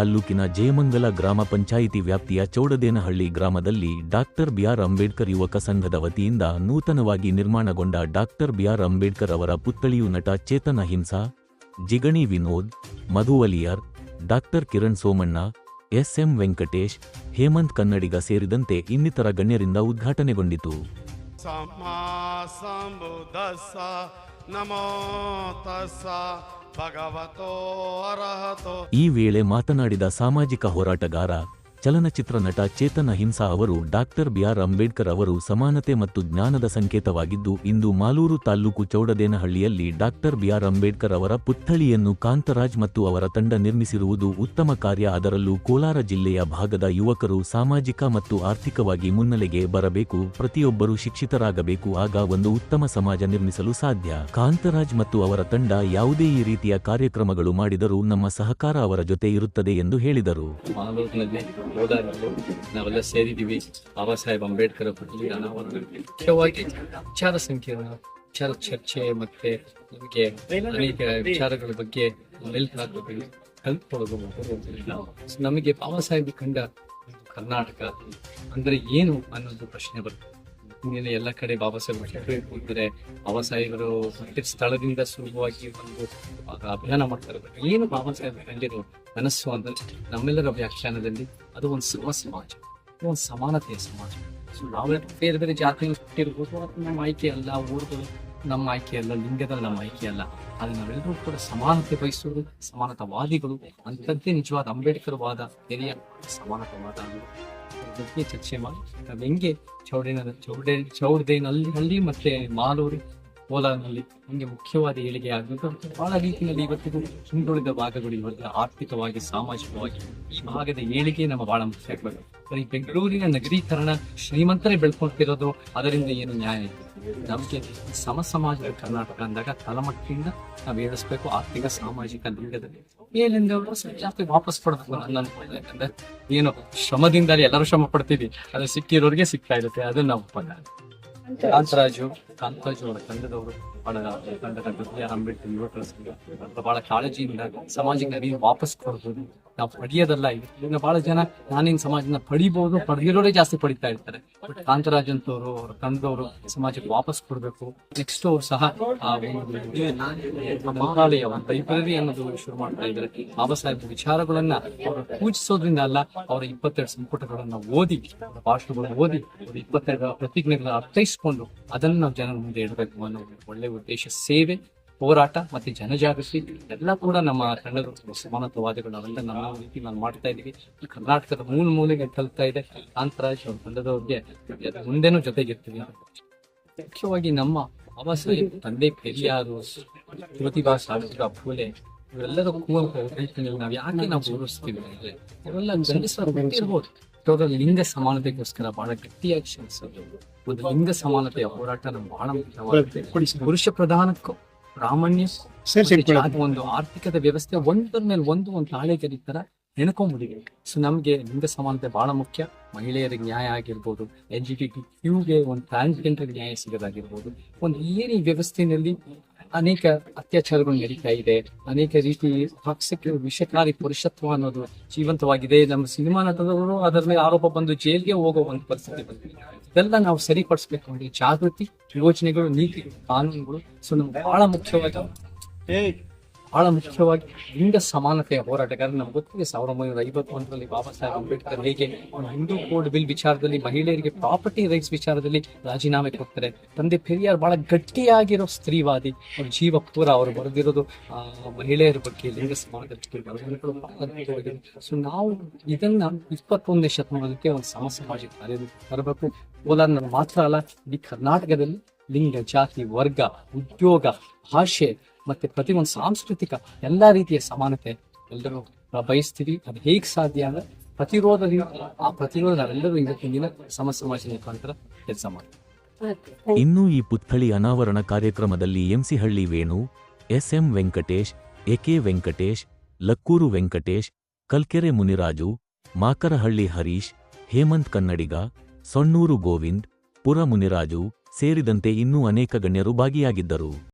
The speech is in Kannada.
ತಾಲ್ಲೂಕಿನ ಜಯಮಂಗಲ ಗ್ರಾಮ ಪಂಚಾಯಿತಿ ವ್ಯಾಪ್ತಿಯ ಚೌಡದೇನಹಳ್ಳಿ ಗ್ರಾಮದಲ್ಲಿ ಡಾಕ್ಟರ್ ಬಿಆರ್ ಅಂಬೇಡ್ಕರ್ ಯುವಕ ಸಂಘದ ವತಿಯಿಂದ ನೂತನವಾಗಿ ನಿರ್ಮಾಣಗೊಂಡ ಡಾಕ್ಟರ್ ಬಿಆರ್ ಅಂಬೇಡ್ಕರ್ ಅವರ ಪುತ್ಥಳಿಯು ನಟ ಚೇತನ ಹಿಂಸಾ, ಜಿಗಣಿ ವಿನೋದ್ ಮಧುವಲಿಯರ್ ಡಾಕ್ಟರ್ ಕಿರಣ್ ಸೋಮಣ್ಣ, ಎಸ್ಎಂ ವೆಂಕಟೇಶ್, ಹೇಮಂತ್ ಕನ್ನಡಿಗ ಸೇರಿದಂತೆ ಇನ್ನಿತರ ಗಣ್ಯರಿಂದ ಉದ್ಘಾಟನೆಗೊಂಡಿತು. ನಮೋ ತಸ್ಸ ಭಗವತೋ ಅರ್ಹತೋ. ಈ ವೇಳೆ ಮಾತನಾಡಿದ ಸಾಮಾಜಿಕ ಹೋರಾಟಗಾರ ಚಲನಚಿತ್ರ ನಟ ಚೇತನ ಹಿಂಸಾ ಅವರು ಡಾಕ್ಟರ್ ಬಿಆರ್ ಅಂಬೇಡ್ಕರ್ ಅವರು ಸಮಾನತೆ ಮತ್ತು ಜ್ಞಾನದ ಸಂಕೇತವಾಗಿದ್ದು, ಇಂದು ಮಾಲೂರು ತಾಲ್ಲೂಕು ಚೌಡದೇನಹಳ್ಳಿಯಲ್ಲಿ ಡಾಕ್ಟರ್ ಬಿಆರ್ ಅಂಬೇಡ್ಕರ್ ಅವರ ಪುತ್ಥಳಿಯನ್ನು ಕಾಂತರಾಜ್ ಮತ್ತು ಅವರ ತಂಡ ನಿರ್ಮಿಸಿರುವುದು ಉತ್ತಮ ಕಾರ್ಯ. ಅದರಲ್ಲೂ ಕೋಲಾರ ಜಿಲ್ಲೆಯ ಭಾಗದ ಯುವಕರು ಸಾಮಾಜಿಕ ಮತ್ತು ಆರ್ಥಿಕವಾಗಿ ಮುನ್ನೆಲೆಗೆ ಬರಬೇಕು, ಪ್ರತಿಯೊಬ್ಬರು ಶಿಕ್ಷಿತರಾಗಬೇಕು, ಆಗ ಒಂದು ಉತ್ತಮ ಸಮಾಜ ನಿರ್ಮಿಸಲು ಸಾಧ್ಯ. ಕಾಂತರಾಜ್ ಮತ್ತು ಅವರ ತಂಡ ಯಾವುದೇ ಈ ರೀತಿಯ ಕಾರ್ಯಕ್ರಮಗಳು ಮಾಡಿದರೂ ನಮ್ಮ ಸಹಕಾರ ಅವರ ಜೊತೆ ಇರುತ್ತದೆ ಎಂದು ಹೇಳಿದರು. ಹೋದಾಗಲೂ ನಾವೆಲ್ಲ ಸೇರಿದ್ದೀವಿ. ಬಾಬಾ ಸಾಹೇಬ್ ಅಂಬೇಡ್ಕರ್ ಅವರು ಅನಾವರಣ. ಮುಖ್ಯವಾಗಿ ವಿಚಾರ ಸಂಕಿರಣ, ವಿಚಾರ ಚರ್ಚೆ ಮತ್ತೆ ನಮಗೆ ಅನೇಕ ವಿಚಾರಗಳ ಬಗ್ಗೆ ಹಾಕೋದು ಕಲ್ತ್ಕೊಳ್ಳೋದು ನಮಗೆ ಬಾಬಾ ಸಾಹೇಬ್ ಕಂಡ ಕರ್ನಾಟಕ ಅಂದ್ರೆ ಏನು ಅನ್ನೋದು ಪ್ರಶ್ನೆ ಬರುತ್ತೆ. ಇಂದಿನ ಎಲ್ಲ ಕಡೆ ಬಾಬಾ ಸಾಹೇಬ್ ಅಂದರೆ ಬಾಬಾ ಸಾಹೇಬರು ಸ್ಥಳದಿಂದ ಸುಲಭವಾಗಿ ಒಂದು ಅಭಿಯಾನ ಮಾಡ್ತಾರೆ. ಏನು ಬಾಬಾ ಸಾಹೇಬ್ ಕಂಡಿರೋ ಮನಸ್ಸು ಅಂದರೆ ನಮ್ಮೆಲ್ಲರ ವ್ಯಾಖ್ಯಾನದಲ್ಲಿ ಅದು ಒಂದು ಸಮ ಸಮಾಜ ಒಂದು ಸಮಾನತೆಯ ಸಮಾಜ. ಸೊ ನಾವೆಲ್ಲ ಬೇರೆ ಬೇರೆ ಜಾತಿ ಹುಟ್ಟಿರ್ಬೋದು, ಅದು ನಮ್ಮ ಆಯ್ಕೆ ಅಲ್ಲ, ಊರುಗಳು ನಮ್ಮ ಆಯ್ಕೆ ಅಲ್ಲ ಲಿಂಗದಲ್ಲಿ ನಮ್ಮ ಆಯ್ಕೆ ಅಲ್ಲ. ಆದರೆ ನಾವೆಲ್ಲರೂ ಕೂಡ ಸಮಾನತೆ ಬಯಸೋದು ಸಮಾನತಾವಾದಿಗಳು ಅಂತದ್ದೇ ನಿಜವಾದ ಅಂಬೇಡ್ಕರ್ ವಾದ ಹಿರಿಯ ಸಮಾನತಾವಾದ ಬಗ್ಗೆ ಚರ್ಚೆ ಮಾಡಿ. ನಾವು ಹೆಂಗೆ ಚೌಡೇನ, ಚೌಡೇ ಹಳ್ಳಿ ಮತ್ತೆ ಮಾಲೂರು ಕೋಲಾರ್ನಲ್ಲಿ ನಮಗೆ ಮುಖ್ಯವಾದ ಏಳಿಗೆ ಆಗಬೇಕು ಬಹಳ ರೀತಿಯಲ್ಲಿ ಇವತ್ತಿಗೂ ಹಿಂದುಳಿದ ಭಾಗಗಳು ಇವತ್ತು ಆರ್ಥಿಕವಾಗಿ ಸಾಮಾಜಿಕವಾಗಿ ಈ ಭಾಗದ ಏಳಿಗೆ ನಮ್ಮ ಬಹಳ ಮುಖ್ಯ ಆಗ್ಬೇಕು ಬರೀ ಬೆಂಗಳೂರಿನ ನಗರೀಕರಣ ಶ್ರೀಮಂತರೇ ಬೆಳ್ಕೊಳ್ತಿರೋದು ಅದರಿಂದ ಏನು ನ್ಯಾಯ ಇದೆ ನಮಗೆ ಸಮ ಸಮಾಜದ ಕರ್ನಾಟಕ ಅಂದಾಗ ತಳಮಟ್ಟಿಯಿಂದ ನಾವು ಏಳಿಸ್ಬೇಕು ಆರ್ಥಿಕ ಸಾಮಾಜಿಕ ಲಿಂಗದಲ್ಲಿ ಸ್ವಲ್ಪ ಜಾಸ್ತಿ ವಾಪಸ್ ಪಡ್ಬೇಕು ನನ್ನ ಅನ್ಕೊಂಡೆ. ಯಾಕಂದ್ರೆ ಏನು ಶ್ರಮದಿಂದಲೇ ಎಲ್ಲರೂ ಶ್ರಮ ಪಡ್ತೀವಿ ಅದು ಸಿಕ್ಕಿರೋರಿಗೆ ಸಿಗ್ತಾ ಇರುತ್ತೆ ಅದನ್ನ ನಾವು. ಕಾಂತರಾಜು ಕಾಂತರಾಜು ಅವರ ತಂಡದವರು ಬಹಳ ಕಾಳಜಿಯಿಂದ ಸಮಾಜಕ್ಕೆ ನೀವು ವಾಪಸ್ ಕೊಡ್ಬೋದು. ನಾವು ಪಡೆಯೋದಲ್ಲ ಈಗ. ಬಹಳ ಜನ ನಾನಿನ್ ಸಮಾಜನ ಪಡಿಬಹುದು ಪಡೆದಿರೋರೇ ಜಾಸ್ತಿ ಪಡಿತಾ ಇರ್ತಾರೆ. ಬಟ್ ಕಾಂತರಾಜ್ ಅಂತವರು ಅವ್ರ ತಂಡದವರು ಸಮಾಜಕ್ಕೆ ವಾಪಸ್ ಕೊಡ್ಬೇಕು. ನೆಕ್ಸ್ಟ್ ಅವ್ರು ಸಹ, ಆ, ಒಂದು ಲೈಬ್ರರಿ ಅನ್ನೋದು ಶುರು ಮಾಡ್ತಾ ಇದ್ದಾರೆ. ಬಾಬಾ ಸಾಹೇಬ್ ವಿಚಾರಗಳನ್ನ ಅವರು ಪೂಜಿಸೋದ್ರಿಂದ ಅಲ್ಲ, ಅವರ ಇಪ್ಪತ್ತೆರಡು ಸಂಪುಟಗಳನ್ನ ಓದಿ ಭಾಷಣಗಳನ್ನ ಓದಿ ಇಪ್ಪತ್ತೆರಡು ಪ್ರತಿಜ್ಞೆಗಳನ್ನ ಅರ್ಥೈಸ್ಕೊಂಡು ಅದನ್ನ ನಾವು ಜನರ ಮುಂದೆ ಇಡಬೇಕು ಅನ್ನೋ ಒಳ್ಳೆ ಉದ್ದೇಶ, ಸೇವೆ, ಹೋರಾಟ ಮತ್ತೆ ಜನಜಾಗೃತಿ ಎಲ್ಲ ಕೂಡ ನಮ್ಮ ತಂಡದ ಸಮಾನತವಾದಿಗಳು ಅವೆಲ್ಲ ನಮ್ಮ ರೀತಿ ನಾವು ಮಾಡ್ತಾ ಇದ್ದೀವಿ. ಕರ್ನಾಟಕದ ಮೂಲ ಮೂಲೆಗೆ ತಲುಪ್ತಾ ಇದೆ. ಕಾಂತರಾಜ್ ಅವ್ರ ತಂಡದವ್ರಿಗೆ ಮುಂದೆನೂ ಜೊತೆಗಿರ್ತೀವಿ. ಮುಖ್ಯವಾಗಿ ನಮ್ಮ ಸಾಹೇಬ್ ತಂದೆ, ಪೆರಿಯಾರು, ಪ್ರತಿಭಾ ಸಾವಿತ್ರ ಫೂಲೆ ಇವರೆಲ್ಲರೂ ಕೂಗು ನಾವು ಯಾಕೆ ನಾವು ಗೌರವಿಸ್ತೀವಿ ಅಂದ್ರೆ ಇವರೆಲ್ಲ ಗಂಡಸರು ಬಿಟ್ಟಿರ್ಬೋದು ಅವರ ಲಿಂಗ ಸಮಾನತೆಗೋಸ್ಕರ ಬಹಳ ಗಟ್ಟಿಯಾಗಿ ಶ್ರಮಿಸೋದು. ಒಂದು ಲಿಂಗ ಸಮಾನತೆಯ ಹೋರಾಟ ನಮ್ಗೆ ಬಹಳ ಮುಖ್ಯವಾಗುತ್ತೆ ಪುರುಷ ಪ್ರಧಾನಕ್ಕೂ ಪ್ರಾಮಾಣ್ಯ ಒಂದು ಆರ್ಥಿಕದ ವ್ಯವಸ್ಥೆ ಒಂದರ ಮೇಲೆ ಒಂದು ಒಂದು ತಾಳೆಗರಿ ತರ ನೆನ್ಕೊಂಡ್ಬಿಟ್ಟಿದೆ ಸೊ ನಮ್ಗೆ ಲಿಂಗ ಸಮಾನತೆ ಬಹಳ ಮುಖ್ಯ. ಮಹಿಳೆಯರ ನ್ಯಾಯ ಆಗಿರ್ಬೋದು ಎಲ್ ಜಿ ಟಿ ಕ್ಯೂಗೆ ಒಂದು ಟ್ರಾನ್ಸ್ಜೆಂಡರ್ ನ್ಯಾಯ ಸಿಗೋದಾಗಿರ್ಬೋದು. ಒಂದು ಏನೇ ವ್ಯವಸ್ಥೆಯಲ್ಲಿ ಅನೇಕ ಅತ್ಯಾಚಾರಗಳು ನಡೀತಾ ಇದೆ. ಅನೇಕ ರೀತಿ ಟಾಕ್ಸಿಕ್ ವಿಷಕಾರಿ ಪುರುಷತ್ವ ಅನ್ನೋದು ಜೀವಂತವಾಗಿದೆ. ನಮ್ಮ ಸಿನಿಮಾ ನಟರವರು ಅದರ ಮೇಲೆ ಆರೋಪ ಬಂದು ಜೈಲ್ಗೆ ಹೋಗೋ ಒಂದು ಪರಿಸ್ಥಿತಿ ಬಂದಿದೆ. ಇದೆಲ್ಲ ನಾವು ಸರಿಪಡಿಸ್ಬೇಕು ಅಂದ್ರೆ ಜಾಗೃತಿ, ಯೋಜನೆಗಳು ನೀತಿ ಕಾನೂನುಗಳು. ಸೊ ನಮ್ಗೆ ಬಹಳ ಮುಖ್ಯವಾಗಿ ಬಹಳ ಮುಖ್ಯವಾಗಿ ಲಿಂಗ ಸಮಾನತೆಯ ಹೋರಾಟಗಾರ. ನಮ್ಗೆ ಗೊತ್ತಿದೆ ಸಾವಿರದ ಒಂಬೈನೂರ ಐವತ್ತೊಂದರಲ್ಲಿ ಬಾಬಾ ಸಾಹೇಬ್ ಅಂಬೇಡ್ಕರ್ ಹೇಗೆ ಹಿಂದೂ ಕೋಡ್ ಬಿಲ್ ವಿಚಾರದಲ್ಲಿ ಮಹಿಳೆಯರಿಗೆ ಪ್ರಾಪರ್ಟಿ ರೈಟ್ಸ್ ವಿಚಾರದಲ್ಲಿ ರಾಜೀನಾಮೆ ಕೊಡ್ತಾರೆ. ತಂದೆ ಪೆರಿಯಾರ್ ಬಹಳ ಗಟ್ಟಿಯಾಗಿರೋ ಸ್ತ್ರೀವಾದಿ. ಅವ್ರ ಜೀವ ಪೂರ ಅವರು ಬರೆದಿರೋದು ಮಹಿಳೆಯರ ಬಗ್ಗೆ ಲಿಂಗ ಸಮಾನತೆ ಸೊ ನಾವು ಇದನ್ನ ಇಪ್ಪತ್ತೊಂದನೇ ಶತಮಾನಕ್ಕೆ ಒಂದು ಸಮ ಸಮಾಜ ಕಾರ್ಯ ತರಬೇಕು. ಕೋಲಾರ್ನಲ್ಲಿ ಮಾತ್ರ ಅಲ್ಲ, ಇಡೀ ಕರ್ನಾಟಕದಲ್ಲಿ ಲಿಂಗ, ಜಾತಿ, ವರ್ಗ, ಉದ್ಯೋಗ, ಭಾಷೆ ಮತ್ತೆ ಒಂದು ಸಾಂಸ್ಕೃತಿಕ ಎಲ್ಲ ರೀತಿಯ ಸಮಾನತೆ ಎಲ್ಲರೂ ಬಯಸ್ತೀವಿ. ಅದು ಹೇಗೆ ಸಾಧ್ಯ ಅಂದ್ರೆ ಪ್ರತಿರೋಧ ಆ ಪ್ರತಿರೋಧ ನಾವೆಲ್ಲರೂ ಇವತ್ತಿನ ದಿನ ಸಮಸ್ಯೆ ಸಮಾಜದ ಮುಖಾಂತರ ಕೆಲಸ ಮಾಡ್ತೀವಿ ಇನ್ನು ಈ ಪುತ್ಥಳಿ ಅನಾವರಣ ಕಾರ್ಯಕ್ರಮದಲ್ಲಿ M C Halli Venu S M Venkatesh A K Venkatesh Lakkur Venkatesh Kalkere Muniraju Makarahalli Harish Hemanth Kannadiga Sonnur Govindpura Muniraju ಸೇರಿದಂತೆ ಇನ್ನೂ ಅನೇಕ ಗಣ್ಯರು ಭಾಗಿಯಾಗಿದ್ದರು.